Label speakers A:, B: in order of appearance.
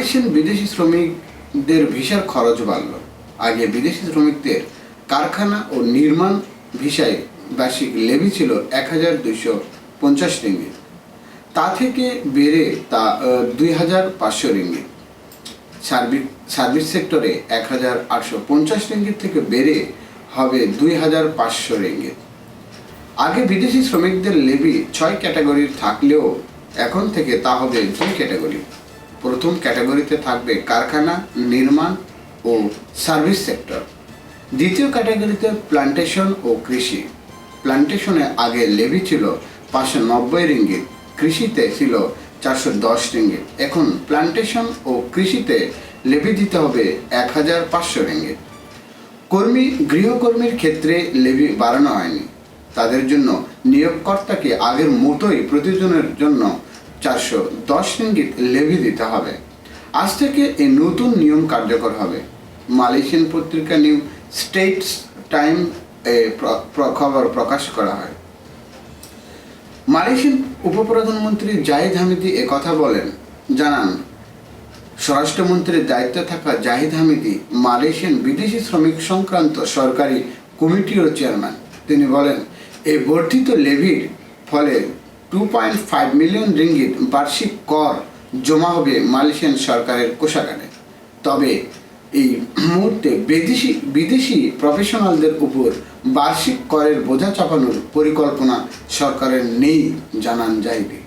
A: Malaysian বিদেশি শ্রমিকদের ভিসার খরচ বাড়ল। আগে বিদেশি শ্রমিকদের কারখানা ও নির্মাণ ভিসায় বার্ষিক লেভি ছিল এক হাজার দুইশো পঞ্চাশ রিঙ্গিত। তা থেকে বেড়ে তা দুই হাজার পাঁচশো রিঙ্গিত। সার্ভিস সার্ভিস সেক্টরে এক হাজার আটশো পঞ্চাশ রিঙ্গিত থেকে বেড়ে হবে দুই হাজার পাঁচশো রিঙ্গিত। আগে বিদেশি শ্রমিকদের লেবি ছয় ক্যাটাগরির থাকলেও এখন থেকে তা হবে দুই ক্যাটাগরি। প্রথম ক্যাটাগরিতে থাকবে কারখানা, নির্মাণ ও সার্ভিস সেক্টর। দ্বিতীয় ক্যাটাগরিতে প্লান্টেশন ও কৃষি। প্লান্টেশনে আগে লেবি ছিল পাঁচশো নব্বই রিঙ্গিত, কৃষিতে ছিল চারশো দশ রিঙ্গিত। এখন প্লান্টেশন ও কৃষিতে লেবি দিতে হবে এক হাজার পাঁচশো রিঙ্গিত। কর্মী, গৃহকর্মীর ক্ষেত্রে লেবি বাড়ানো হয়নি। তাদের জন্য নিয়োগকর্তাকে আগের মতোই প্রতিজনের জন্য চারশো দশ রিঙ্গিত লেভি দিতে হবে। আজ থেকে এই নতুন নিয়ম কার্যকর হবে। মালয়েশিয়ান পত্রিকা নিউ স্টেটস টাইম এ খবর প্রকাশ করা হয়। মালয়েশিয়ান উপপ্রধানমন্ত্রী জাহিদ হামিদি এ কথা বলেন। জানান, স্বরাষ্ট্রমন্ত্রীর দায়িত্বে থাকা জাহিদ হামিদি মালয়েশিয়ান বিদেশি শ্রমিক সংক্রান্ত সরকারি কমিটির চেয়ারম্যান তিনি বলেন এই বর্ধিত লেভির ফলে two point five million ringgit বার্ষিক কর জমা হবে মালয়েশিয়ান সরকারের কোষাগারে। তবে এই মুহূর্তে বিদেশি বিদেশি প্রফেশনালদের উপর বার্ষিক করের বোঝা চাপানোর পরিকল্পনা সরকারের নেই, জানান জাহিদি